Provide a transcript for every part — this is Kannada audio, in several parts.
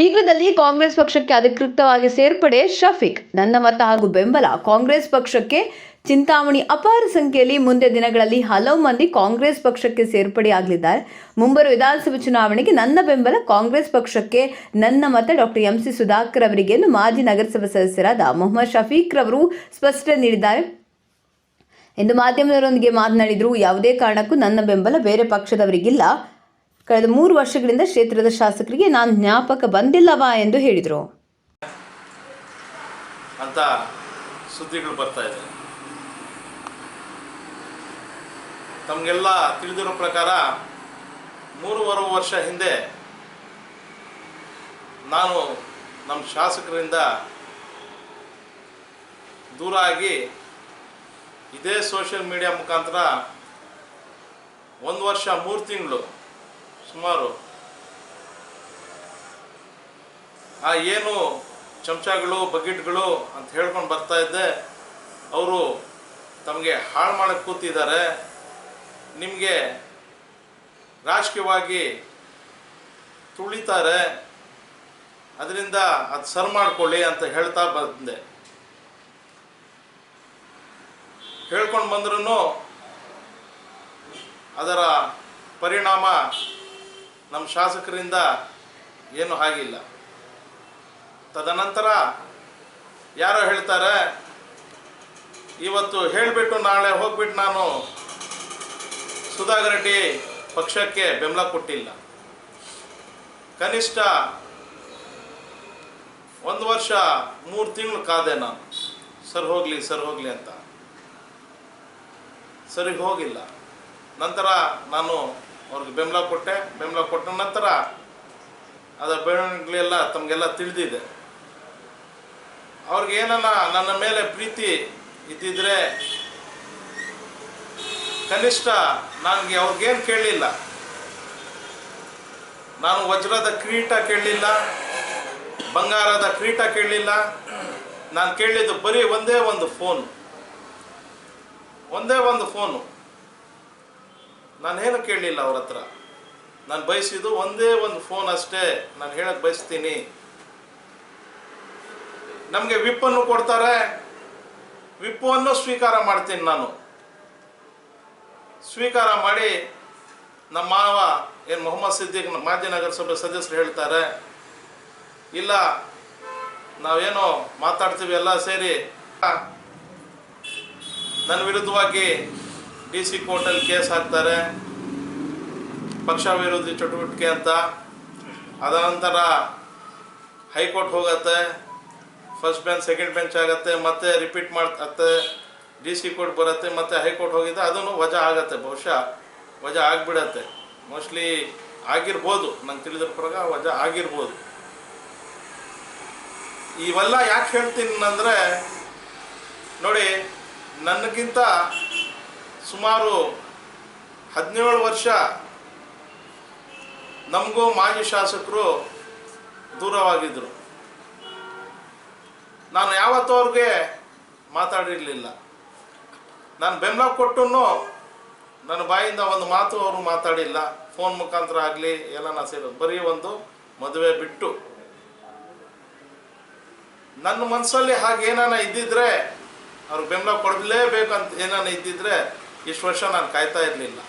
ಶೀಘ್ರದಲ್ಲಿ ಕಾಂಗ್ರೆಸ್ ಪಕ್ಷಕ್ಕೆ ಅಧಿಕೃತವಾಗಿ ಸೇರ್ಪಡೆ ಶಫೀಕ್. ನನ್ನ ಮತ ಹಾಗೂ ಬೆಂಬಲ ಕಾಂಗ್ರೆಸ್ ಪಕ್ಷಕ್ಕೆ. ಚಿಂತಾಮಣಿ ಅಪಾರ ಸಂಖ್ಯೆಯಲ್ಲಿ ಮುಂದೆ ದಿನಗಳಲ್ಲಿ ಹಲವು ಮಂದಿ ಕಾಂಗ್ರೆಸ್ ಪಕ್ಷಕ್ಕೆ ಸೇರ್ಪಡೆಯಾಗಲಿದ್ದಾರೆ ಮುಂಬರುವ ವಿಧಾನಸಭೆ ಚುನಾವಣೆಗೆ ನನ್ನ ಬೆಂಬಲ ಕಾಂಗ್ರೆಸ್ ಪಕ್ಷಕ್ಕೆ. ನನ್ನ ಮತ ಡಾಕ್ಟರ್ ಎಂ. ಸಿ. ಸುಧಾಕರ್ ಅವರಿಗೆ ಮಾಜಿ ನಗರಸಭಾ ಸದಸ್ಯರಾದ ಮೊಹಮ್ಮದ್ ಶಫೀಕ್ ರವರು ಸ್ಪಷ್ಟನೆ ನೀಡಿದ್ದಾರೆ. ಎಂದು ಮಾಧ್ಯಮದವರೊಂದಿಗೆ ಮಾತನಾಡಿದರು. ಯಾವುದೇ ಕಾರಣಕ್ಕೂ ನನ್ನ ಬೆಂಬಲ ಬೇರೆ ಪಕ್ಷದವರಿಗಿಲ್ಲ. ಕಳೆದ ಮೂರು ವರ್ಷಗಳಿಂದ ಕ್ಷೇತ್ರದ ಶಾಸಕರಿಗೆ ನಾನು ಜ್ಞಾಪಕ ಬಂದಿಲ್ಲವಾ ಎಂದು ಹೇಳಿದರು. ಅಂತ ಸುದ್ದಿಗಳು ಬರ್ತಾ ಇದೆ. ತಮಗೆಲ್ಲ ತಿಳಿದಿರೋ ಪ್ರಕಾರ ಮೂರುವರೆ ವರ್ಷ ಹಿಂದೆ ನಾನು ನಮ್ಮ ಶಾಸಕರಿಂದ ದೂರ ಆಗಿ ಇದೇ ಸೋಷಿಯಲ್ ಮೀಡಿಯಾ ಮುಖಾಂತರ ಒಂದು ವರ್ಷ ಮೂರು ತಿಂಗಳು ಸುಮಾರು. ಆ ಏನು ಚಮಚಗಳು, ಬಕೆಟ್ಗಳು ಅಂತ ಹೇಳ್ಕೊಂಡು ಬರ್ತಾ ಇದ್ದೆ, ಅವರು ತಮಗೆ ಹಾಳು ಮಾಡಕ್ಕೆ ಕೂತಿದ್ದಾರೆ. ನಿಮಗೆ ರಾಜಕೀಯವಾಗಿ ತುಳಿತಾರೆ. ಅದರಿಂದ ಅದು ಸರ್ ಮಾಡ್ಕೊಳ್ಳಿ ಅಂತ ಹೇಳ್ತಾ ಬಂದೆ. ಹೇಳ್ಕೊಂಡು ಬಂದ್ರೂ ಅದರ ಪರಿಣಾಮ ನಮ್ಮ ಶಾಸಕರಿಂದ ಏನು ಆಗಿಲ್ಲ ತದನಂತರ ಯಾರೋ ಹೇಳ್ತಾರೆ, ಇವತ್ತು ಹೇಳಿಬಿಟ್ಟು ನಾಳೆ ಹೋಗ್ಬಿಟ್ಟು ನಾನು ಸುಧಾಕರ್ ರೆಡ್ಡಿ ಪಕ್ಷಕ್ಕೆ ಬೆಂಬಲ ಕೊಟ್ಟಿಲ್ಲ. ಕನಿಷ್ಠ ಒಂದು ವರ್ಷ ಮೂರು ತಿಂಗಳು ಕಾದೆ ನಾನು. ಸರ್ ಹೋಗಲಿ ಸರ್ ಹೋಗಲಿ ಅಂತ. ಸರಿ ಹೋಗಿಲ್ಲ. ನಂತರ ನಾನು ಅವ್ರಿಗೆ ಬೆಂಬಲ ಕೊಟ್ಟೆ ಬೆಂಬಲ ಕೊಟ್ಟ ನಂತರ ಅದರ ಬೆಳವಣಿಗೆಗಳೆಲ್ಲ ತಮಗೆಲ್ಲ ತಿಳಿದಿದೆ. ಅವ್ರಿಗೆ ಏನನ್ನ ನನ್ನ ಮೇಲೆ ಪ್ರೀತಿ ಇದ್ದಿದ್ರೆ ಕನಿಷ್ಠ ನನಗೆ ಅವ್ರಿಗೇನು ಕೇಳಲಿಲ್ಲ. ನಾನು ವಜ್ರದ ಕ್ರೀಟ ಕೇಳಲಿಲ್ಲ. ಬಂಗಾರದ ಕ್ರೀಟ ಕೇಳಲಿಲ್ಲ. ನಾನು ಕೇಳಿದ್ದು ಬರೀ ಒಂದೇ ಒಂದು ಫೋನ್. ಒಂದೇ ಒಂದು ಫೋನು. ನಾನೇನು ಕೇಳಲಿಲ್ಲ ಅವ್ರ ಹತ್ರ? ನಾನು ಬಯಸಿದ್ದು ಒಂದೇ ಒಂದು ಫೋನ್ ಅಷ್ಟೇ. ನಾನು ಹೇಳಕ್ಕೆ ಬಯಸ್ತೀನಿ. ನಮಗೆ ವಿಪ್ಪನ್ನು ಕೊಡ್ತಾರೆ. ವಿಪ್ಪನ್ನು ಸ್ವೀಕಾರ ಮಾಡ್ತೀನಿ ನಾನು. ಸ್ವೀಕಾರ ಮಾಡಿ ನಮ್ಮ ಮಾವ ಏನು ಮೊಹಮ್ಮದ್ ಸಿದ್ದಿಕ್ ಮಾಜಿ ನಗರಸಭೆ ಸದಸ್ಯರು ಹೇಳ್ತಾರೆ, ಇಲ್ಲ, ನಾವೇನೋ ಮಾತಾಡ್ತೀವಿ ಎಲ್ಲ ಸೇರಿ. ನನ್ನ ವಿರುದ್ಧವಾಗಿ ಡಿ ಸಿ ಕೋರ್ಟಲ್ಲಿ ಕೇಸ್ ಹಾಕ್ತಾರೆ, ಪಕ್ಷ ವಿರೋಧಿ ಚಟುವಟಿಕೆ ಅಂತ. ಅದನಂತರ ಹೈಕೋರ್ಟ್ ಹೋಗತ್ತೆ, ಫಸ್ಟ್ ಬೆಂಚ್, ಸೆಕೆಂಡ್ ಬೆಂಚ್ ಆಗತ್ತೆ, ಮತ್ತೆ ರಿಪೀಟ್ ಮಾಡ್ತತ್ತೆ, ಡಿ ಸಿ ಕೋರ್ಟ್ ಬರುತ್ತೆ, ಮತ್ತೆ ಹೈಕೋರ್ಟ್ ಹೋಗಿದ್ದೆ ಅದನ್ನು ವಜಾ ಆಗತ್ತೆ, ಬಹುಶಃ ವಜಾ ಆಗಿಬಿಡತ್ತೆ. ಮೋಸ್ಟ್ಲಿ ಆಗಿರ್ಬೋದು, ನಂಗೆ ತಿಳಿದ್ರ ಪ್ರಕಾರ ವಜಾ ಆಗಿರ್ಬೋದು. ಇವೆಲ್ಲ ಯಾಕೆ ಹೇಳ್ತೀನಿ ಅಂದರೆ, ನೋಡಿ, ನನಗಿಂತ ಸುಮಾರು ಹದಿನೇಳು ವರ್ಷ ನಮಗೂ ಮಾಜಿ ಶಾಸಕರು ದೂರವಾಗಿದ್ದರು ನಾನು ಯಾವತ್ತೂ ಅವ್ರಿಗೆ ಮಾತಾಡಿರಲಿಲ್ಲ. ನಾನು ಬೆಂಬಲ ಕೊಟ್ಟು ನನ್ನ ಬಾಯಿಂದ ಒಂದು ಮಾತು ಅವರು ಮಾತಾಡಿಲ್ಲ. ಫೋನ್ ಮುಖಾಂತರ ಆಗಲಿ, ಎಲ್ಲ ನಾ ಸೇರೋದು ಬರೀ ಒಂದು ಮದುವೆ ಬಿಟ್ಟು. ನನ್ನ ಮನಸ್ಸಲ್ಲಿ ಹಾಗೆ ಇದ್ದಿದ್ರೆ ಅವ್ರಿಗೆ ಬೆಂಬಲ ಕೊಡಲೇಬೇಕಂತ ಏನಾನ ಇದ್ದಿದ್ರೆ ಇಷ್ಟು ವರ್ಷ ನಾನು ಕಾಯ್ತಾ ಇರಲಿಲ್ಲ.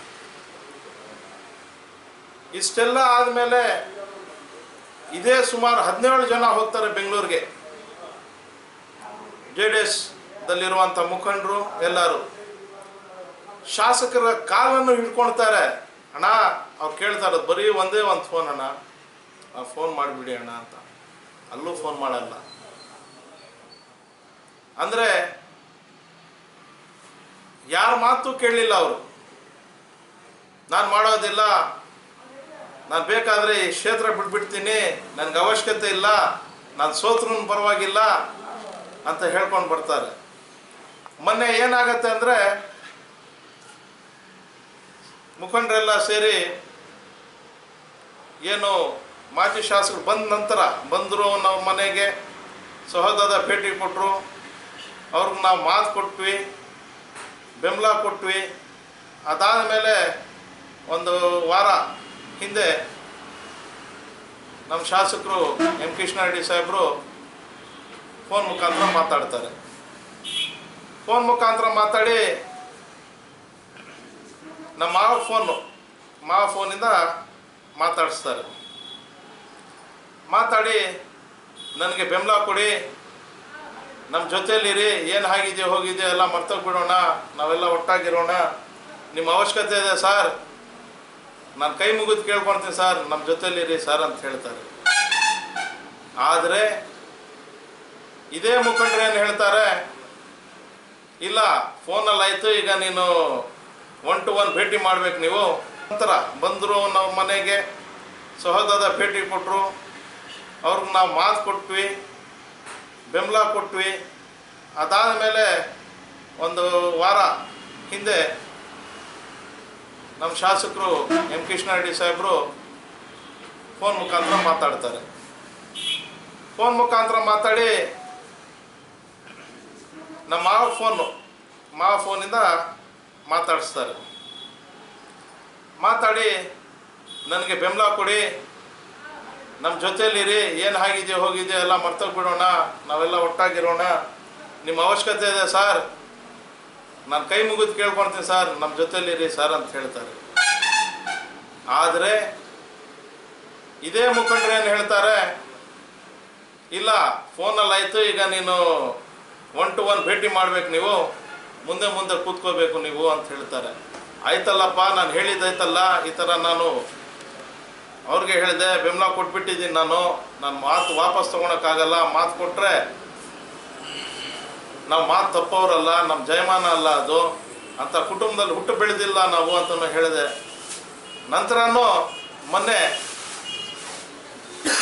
ಇಷ್ಟೆಲ್ಲ ಆದಮೇಲೆ ಇದೇ ಸುಮಾರು ಹದಿನೇಳು ಜನ ಹೋಗ್ತಾರೆ ಬೆಂಗಳೂರಿಗೆ. ಜೆ ಡಿ ಎಸ್ ದಲ್ಲಿರುವಂಥ ಮುಖಂಡರು ಎಲ್ಲರೂ. ಶಾಸಕರ ಕಾಲನ್ನು ಹಿಡ್ಕೊಳ್ತಾರೆ. ಅಣ್ಣ, ಅವ್ರು ಕೇಳ್ತಾರೆ ಬರೀ ಒಂದೇ ಒಂದು ಫೋನ್ ಅಣ್ಣ. ಆ ಫೋನ್ ಮಾಡಿಬಿಡಿ ಅಣ್ಣ ಅಂತ. ಅಲ್ಲೂ ಫೋನ್ ಮಾಡಲ್ಲ. ಅಂದರೆ ಯಾರ ಮಾತು ಕೇಳಲಿಲ್ಲ ಅವರು. ನಾನು ಮಾಡೋದಿಲ್ಲ. ನಾನು ಬೇಕಾದರೆ ಈ ಕ್ಷೇತ್ರ ಬಿಟ್ಬಿಡ್ತೀನಿ. ನನಗೆ ಅವಶ್ಯಕತೆ ಇಲ್ಲ. ನಾನು ಸೋತ್ರೂ ಪರವಾಗಿಲ್ಲ ಅಂತ ಹೇಳ್ಕೊಂಡು ಬರ್ತಾರೆ. ಮೊನ್ನೆ ಏನಾಗತ್ತೆ ಅಂದರೆ ಮುಖಂಡರೆಲ್ಲ ಸೇರಿ ಏನು ಮಾಜಿ ಶಾಸಕರು ಬಂದ ನಂತರ ಬಂದರು ನಾವು ಮನೆಗೆ ಸಹೋದರ ಭೇಟಿ ಕೊಟ್ಟರು ಅವ್ರಿಗೆ ನಾವು ಮಾತು ಕೊಟ್ವಿ. ಬೆಂಬಲ ಕೊಟ್ವಿ. ಅದಾದ ಮೇಲೆ ಒಂದು ವಾರ ಹಿಂದೆ ನಮ್ಮ ಶಾಸಕರು ಎಂ ಕೃಷ್ಣಾರೆಡ್ಡಿ ಸಾಹೇಬರು ಫೋನ್ ಮುಖಾಂತರ ಮಾತಾಡ್ತಾರೆ. ಫೋನ್ ಮುಖಾಂತರ ಮಾತಾಡಿ ನಮ್ಮ ಮಾವ ಫೋನು, ಮಾವ ಫೋನಿಂದ ಮಾತಾಡಿಸ್ತಾರೆ. ಮಾತಾಡಿ, ನನಗೆ ಬೆಂಬಲ ಕೊಡಿ ನಮ್ಮ ಜೊತೆಯಲ್ಲಿರಿ ಏನು ಆಗಿದೆ ಹೋಗಿದೆ ಎಲ್ಲ ಮರ್ತೋಗ್ಬಿಡೋಣ ನಾವೆಲ್ಲ ಒಟ್ಟಾಗಿರೋಣ. ನಿಮ್ಮ ಅವಶ್ಯಕತೆ ಇದೆ ಸರ್. ನಾನು ಕೈ ಮುಗಿದು ಕೇಳ್ಕೊಳ್ತೀನಿ ಸರ್ ನಮ್ಮ ಜೊತೆಯಲ್ಲಿರಿ ಸರ್ ಅಂತ ಹೇಳ್ತಾರೆ. ಆದರೆ, ಇದೇ ಮುಖಂಡರು ಏನು ಹೇಳ್ತಾರೆ? ಇಲ್ಲ, ಫೋನಲ್ಲಿ ಆಯಿತು, ಈಗ ನೀನು ಒನ್ ಟು ಒನ್ ಭೇಟಿ ಮಾಡ್ಬೇಕು ನೀವು. ನಂತರ ಬಂದರು ನಾವು ಮನೆಗೆ ಸಹೋದರ ಭೇಟಿ ಕೊಟ್ಟರು ಅವ್ರಿಗೆ ನಾವು ಮಾತು ಕೊಟ್ವಿ. ಬೆಂಬಲ ಕೊಟ್ವಿ. ಅದಾದ ಮೇಲೆ ಒಂದು ವಾರ ಹಿಂದೆ ನಮ್ಮ ಶಾಸಕರು ಎಂ ಕೃಷ್ಣಾರೆಡ್ಡಿ ಸಾಹೇಬರು ಫೋನ್ ಮುಖಾಂತರ ಮಾತಾಡ್ತಾರೆ. ಫೋನ್ ಮುಖಾಂತರ ಮಾತಾಡಿ ನಮ್ಮ ಮಾವ ಫೋನು, ಮಾವ ಫೋನಿಂದ ಮಾತಾಡಿಸ್ತಾರೆ. ಮಾತಾಡಿ, ನನಗೆ ಬೆಂಬಲ ಕೊಡಿ ನಮ್ಮ ಜೊತೆಯಲ್ಲಿರಿ ಏನು ಆಗಿದೆ ಹೋಗಿದೆ ಎಲ್ಲ ಮರ್ತೋಗ್ಬಿಡೋಣ ನಾವೆಲ್ಲ ಒಟ್ಟಾಗಿರೋಣ. ನಿಮ್ಮ ಅವಶ್ಯಕತೆ ಇದೆ ಸರ್. ನಾನು ಕೈ ಮುಗಿದು ಕೇಳ್ಕೊಳ್ತೀನಿ ಸರ್ ನಮ್ಮ ಜೊತೆಯಲ್ಲಿರಿ ಸರ್ ಅಂತ ಹೇಳ್ತಾರೆ. ಆದರೆ, ಇದೇ ಮುಖಂಡರು ಏನು ಹೇಳ್ತಾರೆ? ಇಲ್ಲ, ಫೋನಲ್ಲಿ ಆಯಿತು, ಈಗ ನೀನು ಒನ್ ಟು ಒನ್ ಭೇಟಿ ಮಾಡಬೇಕು ನೀವು. ಮುಂದೆ ಮುಂದೆ ಕೂತ್ಕೋಬೇಕು ನೀವು ಅಂತ ಹೇಳ್ತಾರೆ. ಆಯ್ತಲ್ಲಪ್ಪ, ನಾನು ಹೇಳಿದ್ದಾಯ್ತಲ್ಲ ಈ ಥರ ನಾನು ಅವ್ರಿಗೆ ಹೇಳಿದೆ, ಬೆಂಬಲ ಕೊಟ್ಬಿಟ್ಟಿದ್ದೀನಿ ನಾನು. ನನ್ನ ಮಾತು ವಾಪಸ್ ತೊಗೊಳಕ್ಕಾಗಲ್ಲ. ಮಾತು ಕೊಟ್ಟರೆ ನಾವು ಮಾತು ತಪ್ಪವರಲ್ಲ ನಮ್ಮ ಜಯಮಾನ ಅಲ್ಲ ಅದು. ಅಂತ ಕುಟುಂಬದಲ್ಲಿ ಹುಟ್ಟು ಬೆಳೆದಿಲ್ಲ ನಾವು ಅಂತ ಹೇಳಿದೆ. ನಂತರನೂ ಮೊನ್ನೆ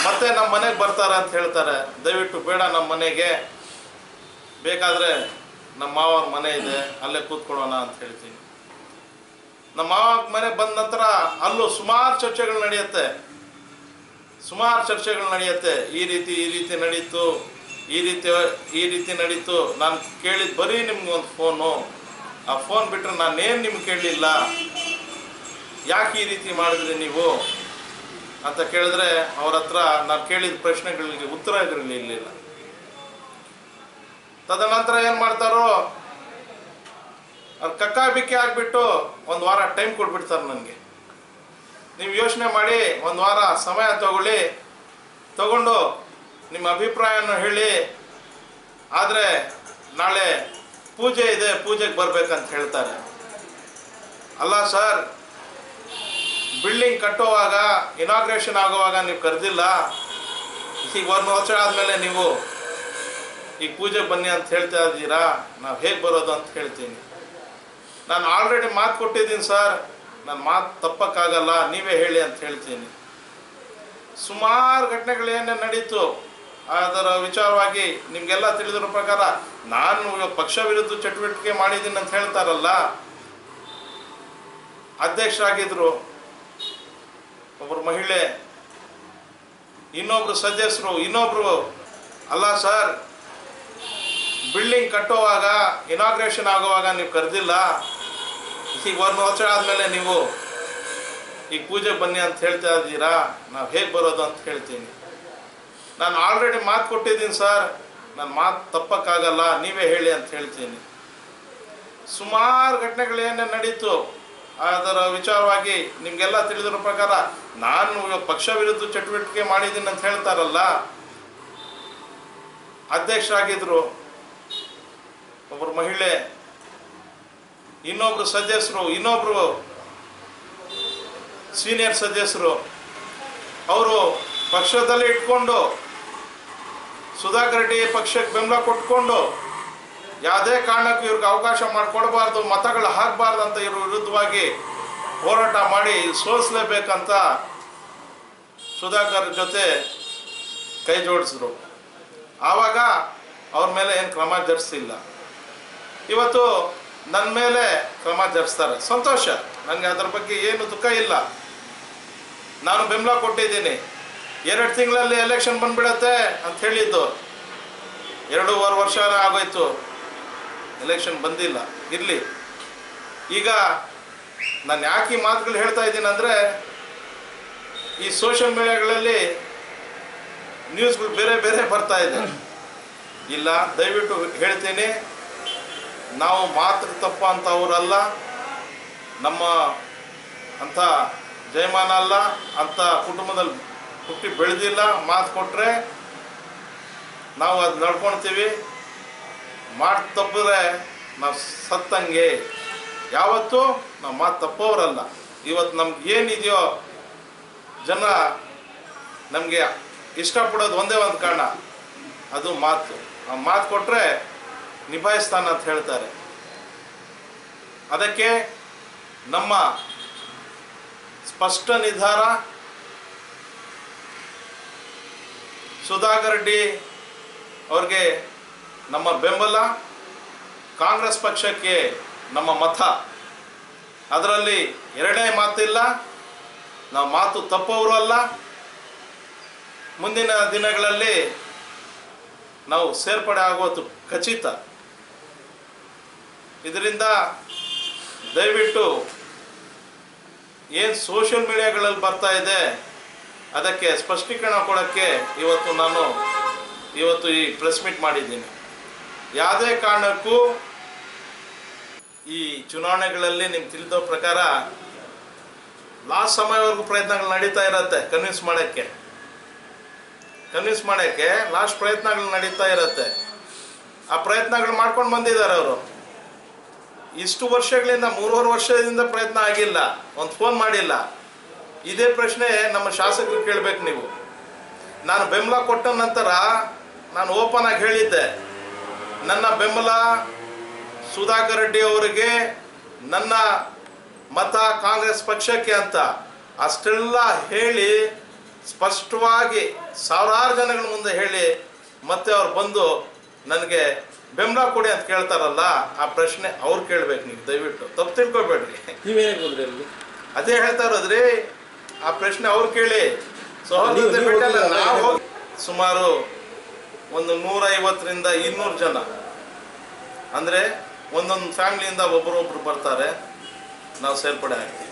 ಮತ್ತೆ ನಮ್ಮ ಮನೆಗೆ ಬರ್ತಾರೆ ಅಂತ ಹೇಳ್ತಾರೆ. ದಯವಿಟ್ಟು ಬೇಡ ನಮ್ಮ ಮನೆಗೆ. ಬೇಕಾದರೆ ನಮ್ಮ ಮಾವನ ಮನೆ ಇದೆ. ಅಲ್ಲೇ ಕೂತ್ಕೊಳ್ಳೋಣ ಅಂತ ಹೇಳ್ತೀನಿ. ನಮ್ಮ ಮಾವ ಮನೆಗೆ ಬಂದ ನಂತರ ಅಲ್ಲೂ ಸುಮಾರು ಚರ್ಚೆಗಳು ನಡೆಯುತ್ತೆ. ಸುಮಾರು ಚರ್ಚೆಗಳು ನಡೆಯುತ್ತೆ. ಈ ರೀತಿ ಈ ರೀತಿ ನಡೀತು, ಈ ರೀತಿ ಈ ರೀತಿ ನಡೀತು. ನಾನು ಕೇಳಿದ ಬರೀ ನಿಮ್ಗೆ ಒಂದು ಫೋನು. ಆ ಫೋನ್ ಬಿಟ್ಟರೆ ನಾನೇನು ನಿಮ್ಗೆ ಕೇಳಲಿಲ್ಲ? ಯಾಕೆ ಈ ರೀತಿ ಮಾಡಿದ್ರಿ ನೀವು? ಅಂತ ಕೇಳಿದ್ರೆ ಅವ್ರ ಹತ್ರ ನಾನು ಕೇಳಿದ ಪ್ರಶ್ನೆಗಳಿಗೆ ಉತ್ತರ ಇರಲಿಲ್ಲ. ತದನಂತರ ಏನು ಮಾಡ್ತಾರೋ ಅವ್ರು ಕಕ್ಕ ಬಿಕ್ಕಿ ಆಗಿಬಿಟ್ಟು ಒಂದು ವಾರ ಟೈಮ್ ಕೊಟ್ಬಿಡ್ತಾರೆ ನನಗೆ. ನೀವು ಯೋಚನೆ ಮಾಡಿ ಒಂದು ವಾರ ಸಮಯ ತಗೊಳ್ಳಿ, ತಗೊಂಡು ನಿಮ್ಮ ಅಭಿಪ್ರಾಯವನ್ನು ಹೇಳಿ, ಆದರೆ ನಾಳೆ ಪೂಜೆ ಇದೆ, ಪೂಜೆಗೆ ಬರಬೇಕಂತ ಹೇಳ್ತಾರೆ. ಅಲ್ಲ ಸರ್ ಬಿಲ್ಡಿಂಗ್ ಕಟ್ಟುವಾಗ ಇನಾಗ್ರೇಷನ್ ಆಗುವಾಗ ನೀವು ಕರೆದಿಲ್ಲ? ಈಗ ಒಂದು ವರ್ಷ ಆದಮೇಲೆ ನೀವು ಈಗ ಪೂಜೆ ಬನ್ನಿ ಅಂತ ಹೇಳ್ತಾ ಇದ್ದೀರಾ? ನಾವು ಹೇಗೆ ಬರೋದು ಅಂತ ಹೇಳ್ತೀನಿ. ನಾನು ಆಲ್ರೆಡಿ ಮಾತು ಕೊಟ್ಟಿದ್ದೀನಿ ಸರ್ ನನ್ನ ಮಾತು ತಪ್ಪಕ್ಕಾಗಲ್ಲ, ನೀವೇ ಹೇಳಿ ಅಂತ ಹೇಳ್ತೀನಿ. ಸುಮಾರು ಘಟನೆಗಳೇನೇ ನಡೀತು, ಅದರ ವಿಚಾರವಾಗಿ ನಿಮಗೆಲ್ಲ ತಿಳಿದಿರೋ ಪ್ರಕಾರ ನಾನು ಪಕ್ಷ ವಿರುದ್ಧ ಚಟುವಟಿಕೆ ಮಾಡಿದ್ದೀನಿ ಅಂತ ಹೇಳ್ತಾರಲ್ಲ ಅಧ್ಯಕ್ಷರಾಗಿದ್ದರು ಒಬ್ಬರು ಮಹಿಳೆ, ಇನ್ನೊಬ್ರು ಸದಸ್ಯರು, ಇನ್ನೊಬ್ರು ಅಲ್ಲ ಸರ್ ಬಿಲ್ಡಿಂಗ್ ಕಟ್ಟುವಾಗ ಇನಾಗ್ರೇಷನ್ ಆಗುವಾಗ ನೀವು ಕರೆದಿಲ್ಲ ಈಗ ಒಂದು ವರ್ಷ ಆದಮೇಲೆ ನೀವು ಈಗ ಪೂಜೆ ಬನ್ನಿ ಅಂತ ಹೇಳ್ತಾ ಇದ್ದೀರಾ? ನಾವು ಹೇಗೆ ಬರೋದು ಅಂತ ಹೇಳ್ತೀನಿ. ನಾನು ಆಲ್ರೆಡಿ ಮಾತು ಕೊಟ್ಟಿದ್ದೀನಿ ಸರ್. ನನ್ನ ಮಾತು ತಪ್ಪಕ್ಕಾಗಲ್ಲ. ನೀವೇ ಹೇಳಿ ಅಂತ ಹೇಳ್ತೀನಿ. ಸುಮಾರು ಘಟನೆಗಳೇನೇ ನಡೀತು? ಅದರ ವಿಚಾರವಾಗಿ ನಿಮಗೆಲ್ಲ ತಿಳಿದಿರೋ ಪ್ರಕಾರ ನಾನು ಪಕ್ಷ ವಿರುದ್ಧ ಚಟುವಟಿಕೆ ಮಾಡಿದ್ದೀನಿ ಅಂತ ಹೇಳ್ತಾರಲ್ಲ? ಅಧ್ಯಕ್ಷರಾಗಿದ್ದರು ಒಬ್ಬರು ಮಹಿಳೆ. ಇನ್ನೊಬ್ರು ಸದಸ್ಯರು, ಇನ್ನೊಬ್ರು ಸೀನಿಯರ್ ಸದಸ್ಯರು, ಅವರು ಪಕ್ಷದಲ್ಲಿ ಇಟ್ಕೊಂಡು, ಸುಧಾಕರ್ ರೆಡ್ಡಿ ಪಕ್ಷಕ್ಕೆ ಬೆಂಬಲ ಕೊಟ್ಕೊಂಡು, ಯಾವುದೇ ಕಾರಣಕ್ಕೂ ಇವ್ರಿಗೆ ಅವಕಾಶ ಮಾಡಿಕೊಡಬಾರ್ದು, ಮತಗಳು ಹಾಕಬಾರ್ದು ಅಂತ ಇವ್ರ ವಿರುದ್ಧವಾಗಿ ಹೋರಾಟ ಮಾಡಿ ಸೋಲಿಸ್ಲೇಬೇಕಂತ ಸುಧಾಕರ್ ಜೊತೆ ಕೈ ಜೋಡಿಸಿದ್ರು. ಆವಾಗ ಅವ್ರ ಮೇಲೆ ಏನು ಕ್ರಮ ಜರುಗಿಸಿಲ್ಲ ಇವತ್ತು ನನ್ನ ಮೇಲೆ ಕ್ರಮ ಸಂತೋಷ. ನನಗೆ ಅದ್ರ ಬಗ್ಗೆ ಏನು ದುಃಖ ಇಲ್ಲ. ನಾನು ಬೆಂಬಲ ಕೊಟ್ಟಿದ್ದೀನಿ. ಎರಡು ತಿಂಗಳಲ್ಲಿ ಎಲೆಕ್ಷನ್ ಬಂದ್ಬಿಡತ್ತೆ ಅಂತ ಹೇಳಿದ್ದು. ಎರಡೂವರೆ ವರ್ಷ ಆಗೋಯ್ತು. ಎಲೆಕ್ಷನ್ ಬಂದಿಲ್ಲ. ಇರಲಿ. ಈಗ ನಾನು ಯಾಕೆ ಈ ಮಾತುಗಳು ಹೇಳ್ತಾ ಇದ್ದೀನಿ ಅಂದರೆ, ಈ ಸೋಷಿಯಲ್ ಮೀಡಿಯಾಗಳಲ್ಲಿ ನ್ಯೂಸ್ಗಳು ಬೇರೆ ಬೇರೆ ಬರ್ತಾ ಇದೆ. ಇಲ್ಲ, ದಯವಿಟ್ಟು ಹೇಳ್ತೀನಿ. ನಾವು ಮಾತ್ರ ತಪ್ಪ ಅಂತವ್ರಲ್ಲ ನಮ್ಮ ಅಂಥ ಜಯಮಾನ ಅಲ್ಲ, ಅಂತ ಕುಟುಂಬದಲ್ಲಿ ಹುಟ್ಟಿ ಬೆಳೆದಿಲ್ಲ, ಮಾತು ಕೊಟ್ಟರೆ ನಾವು ಅದು ನಡ್ಕೊಳ್ತೀವಿ. ಮಾತು ತಪ್ಪಿದ್ರೆ ನಾವು ಸತ್ತಂಗೆ. ಯಾವತ್ತೂ ನಾವು ಮಾತು ತಪ್ಪೋರಲ್ಲ ಇವತ್ತು ನಮ್ಗೆ ಏನಿದೆಯೋ ಜನ ನಮಗೆ ಇಷ್ಟಪಡೋದು ಒಂದೇ ಒಂದು ಕಾರಣ, ಅದು ಮಾತು. ಆ ಮಾತು ಕೊಟ್ಟರೆ ನಿಭಾಯಿಸ್ತಾನ ಅಂತ ಹೇಳ್ತಾರೆ. ಅದಕ್ಕೆ ನಮ್ಮ ಸ್ಪಷ್ಟ ನಿರ್ಧಾರ ಸುಧಾಕರ್ ರೆಡ್ಡಿ ಅವ್ರಿಗೆ ನಮ್ಮ ಬೆಂಬಲ, ಕಾಂಗ್ರೆಸ್ ಪಕ್ಷಕ್ಕೆ ನಮ್ಮ ಮತ. ಅದರಲ್ಲಿ ಎರಡನೇ ಮಾತಿಲ್ಲ, ನಾವು ಮಾತು ತಪ್ಪವರು ಅಲ್ಲ. ಮುಂದಿನ ದಿನಗಳಲ್ಲಿ ನಾವು ಸೇರ್ಪಡೆ ಆಗೋದು ಖಚಿತ. ಇದರಿಂದ ದಯವಿಟ್ಟು ಏನು ಸೋಷಿಯಲ್ ಮೀಡಿಯಾಗಳಲ್ಲಿ ಬರ್ತಾ ಇದೆ, ಅದಕ್ಕೆ ಸ್ಪಷ್ಟೀಕರಣ ಕೊಡೋಕ್ಕೆ ಇವತ್ತು ನಾನು ಇವತ್ತು ಈ ಪ್ರೆಸ್ ಮೀಟ್ ಮಾಡಿದ್ದೀನಿ. ಯಾವುದೇ ಕಾರಣಕ್ಕೂ ಈ ಚುನಾವಣೆಗಳಲ್ಲಿ ನಿಮ್ಗೆ ತಿಳಿದೋ ಪ್ರಕಾರ ಲಾಸ್ಟ್ ಸಮಯವರೆಗೂ ಪ್ರಯತ್ನಗಳು ನಡೀತಾ ಇರತ್ತೆ ಕನ್ವಿನ್ಸ್ ಮಾಡೋಕ್ಕೆ. ಕನ್ವಿನ್ಸ್ ಮಾಡೋಕ್ಕೆ ಲಾಸ್ಟ್ ಪ್ರಯತ್ನಗಳು ನಡೀತಾ ಇರತ್ತೆ. ಆ ಪ್ರಯತ್ನಗಳು ಮಾಡ್ಕೊಂಡು ಬಂದಿದ್ದಾರೆ ಅವರು. ಇಷ್ಟು ವರ್ಷಗಳಿಂದ, ಮೂರುವರೆ ವರ್ಷದಿಂದ ಪ್ರಯತ್ನ ಆಗಿಲ್ಲ. ಒಂದು ಫೋನ್ ಮಾಡಿಲ್ಲ. ಇದೇ ಪ್ರಶ್ನೆ ನಮ್ಮ ಶಾಸಕರು ಕೇಳಬೇಕು ನೀವು. ನಾನು ಬೆಂಬಲ ಕೊಟ್ಟ ನಂತರ ನಾನು ಓಪನ್ ಆಗಿ ಹೇಳಿದ್ದೆ. ನನ್ನ ಬೆಂಬಲ ಸುಧಾಕರ್ ರೆಡ್ಡಿ ಅವರಿಗೆ, ನನ್ನ ಮತ ಕಾಂಗ್ರೆಸ್ ಪಕ್ಷಕ್ಕೆ ಅಂತ ಅಷ್ಟೆಲ್ಲ ಹೇಳಿ, ಸ್ಪಷ್ಟವಾಗಿ ಸಾವಿರಾರು ಜನಗಳ ಮುಂದೆ ಹೇಳಿ ಮತ್ತೆ ಅವ್ರು ಬಂದು ನನಗೆ ಬೆಂಬಲ ಕೊಡಿ ಅಂತ ಕೇಳ್ತಾರಲ್ಲ ಆ ಪ್ರಶ್ನೆ ಅವ್ರು ಕೇಳ್ಬೇಕು ನೀವು ದಯವಿಟ್ಟು. ತಪ್ಪು ತಿಳ್ಕೊಬೇಡ್ರಿ. ಅದೇ ಹೇಳ್ತಾ ಇರೋದ್ರಿ ಆ ಪ್ರಶ್ನೆ ಅವ್ರು ಕೇಳಿ. ಸಹೋದರತೆ ನೀವು- ನೀವು ಬಿಟ್ಟಲ್ಲ ನಾವು ಹೋಗಿ ಸುಮಾರು ಒಂದು ನೂರೈವತ್ತರಿಂದ ಇನ್ನೂರು ಜನ. ಅಂದರೆ ಒಂದೊಂದು ಫ್ಯಾಮಿಲಿಯಿಂದ ಒಬ್ಬರೊಬ್ರು ಬರ್ತಾರೆ. ನಾವು ಸೇರ್ಪಡೆ ಆಗ್ತೀವಿ.